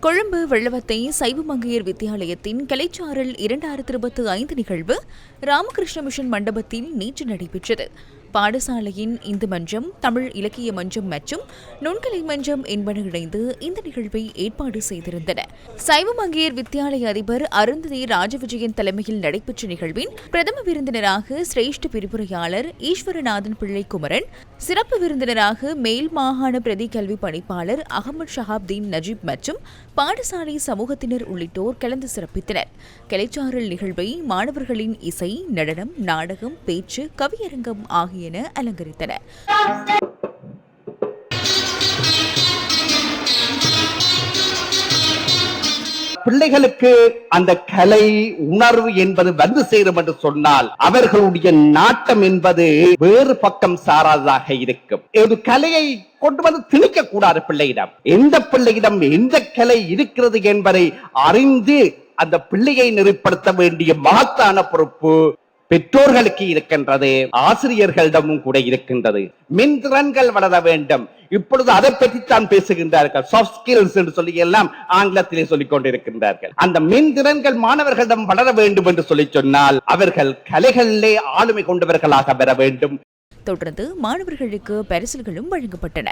கொழும்பு வெள்ளவத்தை சைவமங்கையர் வித்தியாலயத்தின் கிளைச்சாரல் இரண்டாயிரத்தி இருபத்தி ஐந்து நிகழ்வு ராமகிருஷ்ண மிஷன் மண்டபத்தில் நேற்று நடைபெற்றது. பாடசாலையின் இந்து மன்றம் தமிழ் இலக்கிய மன்றம் மற்றும் நுண்கலை மன்றம் என்பன இணைந்து இந்த நிகழ்வை ஏற்பாடு செய்திருந்தன. சைவமங்கையர் வித்தியாலய அதிபர் அருந்ததி ராஜவிஜயன் தலைமையில் நடைபெற்ற நிகழ்வின் பிரதம விருந்தினராக சிரேஷ்ட பிரிவுரையாளர் ஈஸ்வரநாதன் பிள்ளை குமரன் சிறப்பு விருந்தினராக மேல் மாகாண பிரதி கல்வி பணிப்பாளர் அகமது ஷஹாப்தீன் நஜீப் மற்றும் பாடசாலை சமூகத்தினர் உள்ளிட்டோர் கலந்து சிறப்பித்தனர். கலைச்சாரல் நிகழ்வை மாணவர்களின் இசை நடனம் நாடகம் பேச்சு கவியரங்கம் ஆகிய ஆகியன அலங்கரித்தன. பிள்ளைகளுக்கு அந்த கலை உணர்வு என்பது வந்து சேரும் என்று சொன்னால் அவர்களுடைய நாட்டம் என்பது வேறு பக்கம் சாராததாக இருக்கும். ஒரு கலையை கொண்டு வந்து திணிக்க கூடாது பிள்ளையிடம். எந்த பிள்ளையிடம் எந்த கலை இருக்கிறது என்பதை அறிந்து அந்த பிள்ளையை நெறிப்படுத்த வேண்டிய மகத்தான பொறுப்பு பெற்றோர்களுக்கு இருக்கின்றது ஆசிரியர்களிடமும் கூட இருக்கின்றது. மின்திறன்கள் வளர வேண்டும். இப்பொழுது அதை பற்றி தான் பேசுகின்றார்கள். சாஃப்ட் ஸ்கில்ஸ் என்று சொல்லி எல்லாம் ஆங்கிலத்திலே சொல்லிக் கொண்டிருக்கின்றார்கள். அந்த மின்திறன்கள் மாணவர்களிடம் வளர வேண்டும் என்று சொல்லி சொன்னால் அவர்கள் கலைகளிலே ஆளுமை கொண்டவர்களாக பெற வேண்டும். தொடர்ந்து மாணவர்களுக்கு பரிசில்களும் வழங்கப்பட்டன.